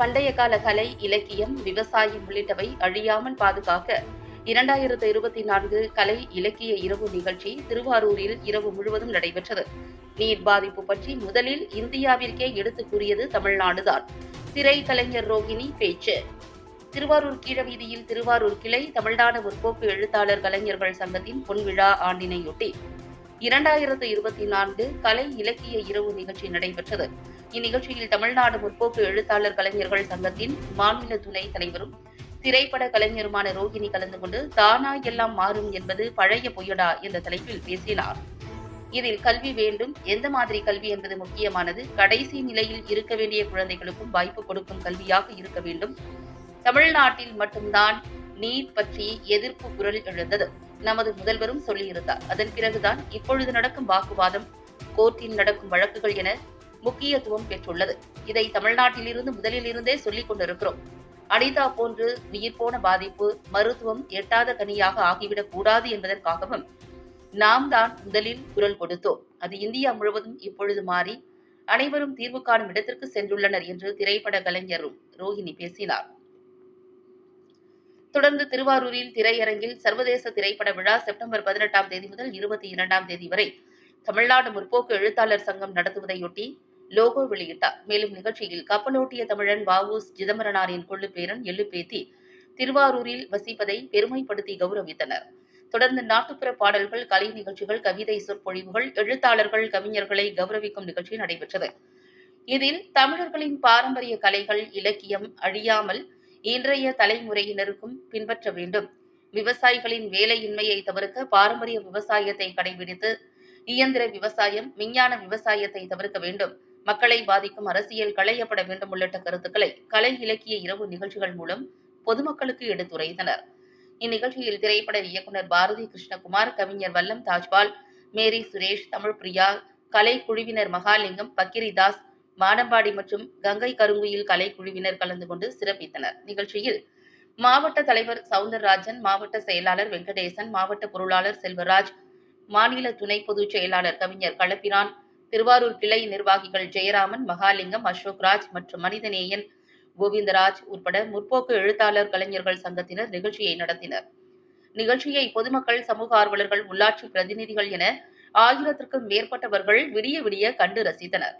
பண்டைய கால கலை இலக்கியம் விவசாயம் உள்ளிட்டவை அழியாமல் பாதுகாக்க இரண்டாயிரத்து இருபத்தி நான்கு கலை இலக்கிய இரவு நிகழ்ச்சி திருவாரூரில் இரவு முழுவதும் நடைபெற்றது. நீர் பாதிப்பு பற்றி முதலில் இந்தியாவிற்கே எடுத்துக் கூறியது தமிழ்நாடுதான். திரை கலைஞர் ரோகிணி பேச்சு. திருவாரூர் கீழவீதியில் திருவாரூர் கிளை தமிழ்நாடு முற்போக்கு எழுத்தாளர் கலைஞர்கள் சங்கத்தின் பொன்விழா ஆண்டினையொட்டி இரண்டாயிரத்து இருபத்தி நான்கு கலை இலக்கிய இரவு நிகழ்ச்சி நடைபெற்றது. இந்நிகழ்ச்சியில் தமிழ்நாடு முற்போக்கு எழுத்தாளர் கலைஞர்கள் சங்கத்தின் மாநில துணை தலைவரும் திரைப்பட கலைஞருமான ரோகிணி கலந்து கொண்டு தானா எல்லாம் மாறும் என்பது பழைய பொய்யடா என்ற தலைப்பில் பேசினார். இதில் கல்வி வேண்டும் எந்த மாதிரி கல்வி என்பது முக்கியமானது கடைசி நிலையில் இருக்க வேண்டிய குழந்தைகளுக்கும் வாய்ப்பு கொடுக்கும் கல்வியாக இருக்க வேண்டும். தமிழ்நாட்டில் மட்டும்தான் நீட் பற்றி எதிர்ப்பு குரல் எழுந்தது. நமது முதல்வரும் சொல்லியிருந்தார். அதன் பிறகுதான் இப்பொழுது நடக்கும் வாக்குவாதம் கோர்ட்டில் நடக்கும் வழக்குகள் என முக்கியத்துவம் பெற்றுள்ளது. இதை தமிழ்நாட்டிலிருந்து முதலில் இருந்தே சொல்லிக் கொண்டிருக்கிறோம். அனிதா போன்று உயிர் போன பாதிப்பு மருத்துவம் எட்டாத கனியாக ஆகிவிடக் கூடாது என்பதற்காகவும் நாம் தான் முதலில் குரல் கொடுத்தோம். அது இந்தியா முழுவதும் இப்பொழுது மாறி அனைவரும் தீர்வு காணும் இடத்திற்கு சென்றுள்ளனர் என்று திரைப்பட கலைஞரும் ரோஹிணி பேசினார். தொடர்ந்து திருவாரூரில் திரையரங்கில் சர்வதேச திரைப்பட விழா செப்டம்பர் பதினெட்டாம் தேதி முதல் இருபத்தி இரண்டாம் தேதி வரை தமிழ்நாடு முற்போக்கு எழுத்தாளர் சங்கம் நடத்துவதையொட்டி லோகோ வெளியிட்டார். மேலும் நிகழ்ச்சியில் கப்பலோட்டிய தமிழன் வாவூஸ் சிதம்பரனாரின் கொள்ளு பேரன் எள்ளுப்பேத்தி திருவாரூரில் வசிப்பதை பெருமைப்படுத்தி கௌரவித்தனர். தொடர்ந்து நாட்டுப்புற பாடல்கள் கலை நிகழ்ச்சிகள் கவிதை சொற்பொழிவுகள் எழுத்தாளர்கள் கவிஞர்களை கௌரவிக்கும் நிகழ்ச்சி நடைபெற்றது. இதில் தமிழர்களின் பாரம்பரிய கலைகள் இலக்கியம் அழியாமல் இன்றைய தலைமுறையினருக்கும் பின்பற்ற வேண்டும். விவசாயிகளின் வேலையின்மையை தவிர்க்க பாரம்பரிய விவசாயத்தை கடைபிடித்து இயந்திர விவசாயம் விஞ்ஞான விவசாயத்தை தவிர்க்க வேண்டும். மக்களை பாதிக்கும் அரசியல் களையப்பட வேண்டும் உள்ளிட்ட கருத்துக்களை கலை இலக்கிய இரவு நிகழ்ச்சிகள் மூலம் பொதுமக்களுக்கு எடுத்துரைத்தனர். இந்நிகழ்ச்சியில் திரைப்பட இயக்குனர் பாரதி கிருஷ்ணகுமார் கவிஞர் வல்லம் தாஜ்பால் மேரி சுரேஷ் தமிழ் பிரியா கலை குழுவினர் மகாலிங்கம் பக்கிரிதாஸ் மாடம்பாடி மற்றும் கங்கை கருங்குயில் கலை குழுவினர் கலந்து கொண்டு சிறப்பித்தனர். நிகழ்ச்சியில் மாவட்ட தலைவர் சவுந்தரராஜன் மாவட்ட செயலாளர் வெங்கடேசன் மாவட்ட பொருளாளர் செல்வராஜ் மாநில துணை பொதுச் செயலாளர் கவிஞர் களப்பிரான் திருவாரூர் கிளை நிர்வாகிகள் ஜெயராமன் மகாலிங்கம் அசோக்ராஜ் மற்றும் மனிதநேயன் கோவிந்தராஜ் உட்பட முற்போக்கு எழுத்தாளர் கலைஞர்கள் சங்கத்தினர் நிகழ்ச்சியை நடத்தினர். நிகழ்ச்சியை பொதுமக்கள் சமூக ஆர்வலர்கள் உள்ளாட்சி பிரதிநிதிகள் என ஆயிரத்திற்கும் மேற்பட்டவர்கள் விடிய விடிய கண்டு ரசித்தனர்.